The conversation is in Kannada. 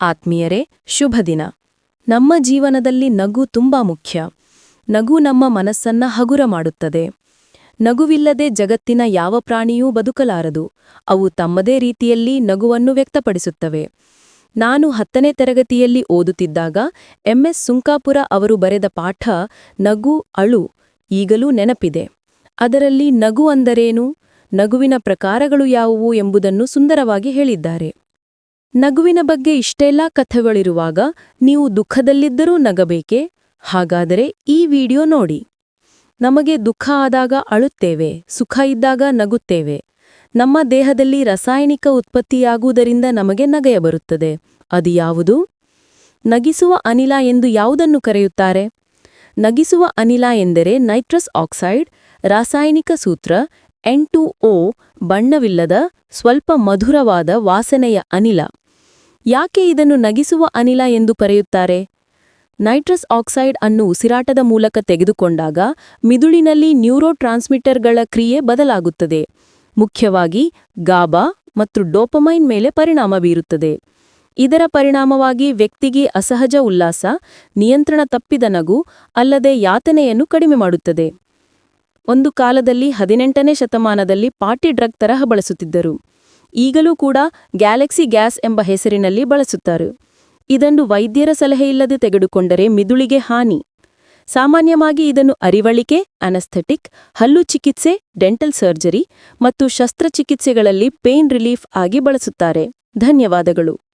ಆತ್ಮೀಯರೇ, ಶುಭ ದಿನ. ನಮ್ಮ ಜೀವನದಲ್ಲಿ ನಗು ತುಂಬಾ ಮುಖ್ಯ. ನಗು ನಮ್ಮ ಮನಸ್ಸನ್ನ ಹಗುರ ಮಾಡುತ್ತದೆ. ನಗುವಿಲ್ಲದೆ ಜಗತ್ತಿನ ಯಾವ ಪ್ರಾಣಿಯೂ ಬದುಕಲಾರದು. ಅವು ತಮ್ಮದೇ ರೀತಿಯಲ್ಲಿ ನಗುವನ್ನು ವ್ಯಕ್ತಪಡಿಸುತ್ತವೆ. ನಾನು ಹತ್ತನೇ ತರಗತಿಯಲ್ಲಿ ಓದುತ್ತಿದ್ದಾಗ ಎಂಎಸ್ ಸುಂಕಾಪುರ ಅವರು ಬರೆದ ಪಾಠ ನಗು, ಅಳು ಈಗಲೂ ನೆನಪಿದೆ. ಅದರಲ್ಲಿ ನಗು ಅಂದರೇನು? ನಗುವಿನ ಪ್ರಕಾರಗಳು ಯಾವುವು ಎಂಬುದನ್ನು ಸುಂದರವಾಗಿ ಹೇಳಿದ್ದಾರೆ. ನಗುವಿನ ಬಗ್ಗೆ ಇಷ್ಟೆಲ್ಲಾ ಕಥೆಗಳಿರುವಾಗ ನೀವು ದುಃಖದಲ್ಲಿದ್ದರೂ ನಗಬೇಕೆ? ಹಾಗಾದರೆ ಈ ವಿಡಿಯೋ ನೋಡಿ. ನಮಗೆ ದುಃಖ ಆದಾಗ ಅಳುತ್ತೇವೆ, ಸುಖ ಇದ್ದಾಗ ನಗುತ್ತೇವೆ. ನಮ್ಮ ದೇಹದಲ್ಲಿ ರಾಸಾಯನಿಕ ಉತ್ಪತ್ತಿಯಾಗುವುದರಿಂದ ನಮಗೆ ನಗೆಯ ಬರುತ್ತದೆ. ಅದು ಯಾವುದು? ನಗಿಸುವ ಅನಿಲ ಎಂದು ಯಾವುದನ್ನು ಕರೆಯುತ್ತಾರೆ? ನಗಿಸುವ ಅನಿಲ ಎಂದರೆ ನೈಟ್ರಸ್ ಆಕ್ಸೈಡ್, ರಾಸಾಯನಿಕ ಸೂತ್ರ, ಎನ್ ಟು ಬಣ್ಣವಿಲ್ಲದ, ಸ್ವಲ್ಪ ಮಧುರವಾದ ವಾಸನೆಯ ಅನಿಲ. ಯಾಕೆ ಇದನ್ನು ನಗಿಸುವ ಅನಿಲ ಎಂದು ಕರೆಯುತ್ತಾರೆ? ನೈಟ್ರಸ್ ಆಕ್ಸೈಡ್ ಅನ್ನು ಉಸಿರಾಟದ ಮೂಲಕ ತೆಗೆದುಕೊಂಡಾಗ ಮಿದುಳಿನಲ್ಲಿ ನ್ಯೂರೋ ಟ್ರಾನ್ಸ್ಮಿಟರ್ಗಳ ಕ್ರಿಯೆ ಬದಲಾಗುತ್ತದೆ. ಮುಖ್ಯವಾಗಿ ಗಾಬಾ ಮತ್ತು ಡೋಪಮೈನ್ ಮೇಲೆ ಪರಿಣಾಮ ಬೀರುತ್ತದೆ. ಇದರ ಪರಿಣಾಮವಾಗಿ ವ್ಯಕ್ತಿಗೆ ಅಸಹಜ ಉಲ್ಲಾಸ, ನಿಯಂತ್ರಣ ತಪ್ಪಿದ ನಗು ಅಲ್ಲದೆ ಯಾತನೆಯನ್ನು ಕಡಿಮೆ ಮಾಡುತ್ತದೆ. ಒಂದು ಕಾಲದಲ್ಲಿ ಹದಿನೆಂಟನೇ ಶತಮಾನದಲ್ಲಿ ಪಾರ್ಟಿ ಡ್ರಗ್ ತರಹ ಬಳಸುತ್ತಿದ್ದರು. ಈಗಲೂ ಕೂಡ ಗ್ಯಾಲಕ್ಸಿ ಗ್ಯಾಸ್ ಎಂಬ ಹೆಸರಿನಲ್ಲಿ ಬಳಸುತ್ತಾರೆ. ಇದನ್ನು ವೈದ್ಯರ ಸಲಹೆಯಿಲ್ಲದೆ ತೆಗೆದುಕೊಂಡರೆ ಮಿದುಳಿಗೆ ಹಾನಿ. ಸಾಮಾನ್ಯವಾಗಿ ಇದನ್ನು ಅರಿವಳಿಕೆ, ಅನಸ್ಥೆಟಿಕ್, ಹಲ್ಲು ಚಿಕಿತ್ಸೆ, ಡೆಂಟಲ್ ಸರ್ಜರಿ ಮತ್ತು ಶಸ್ತ್ರಚಿಕಿತ್ಸೆಗಳಲ್ಲಿ ಪೇನ್ ರಿಲೀಫ್ ಆಗಿ ಬಳಸುತ್ತಾರೆ. ಧನ್ಯವಾದಗಳು.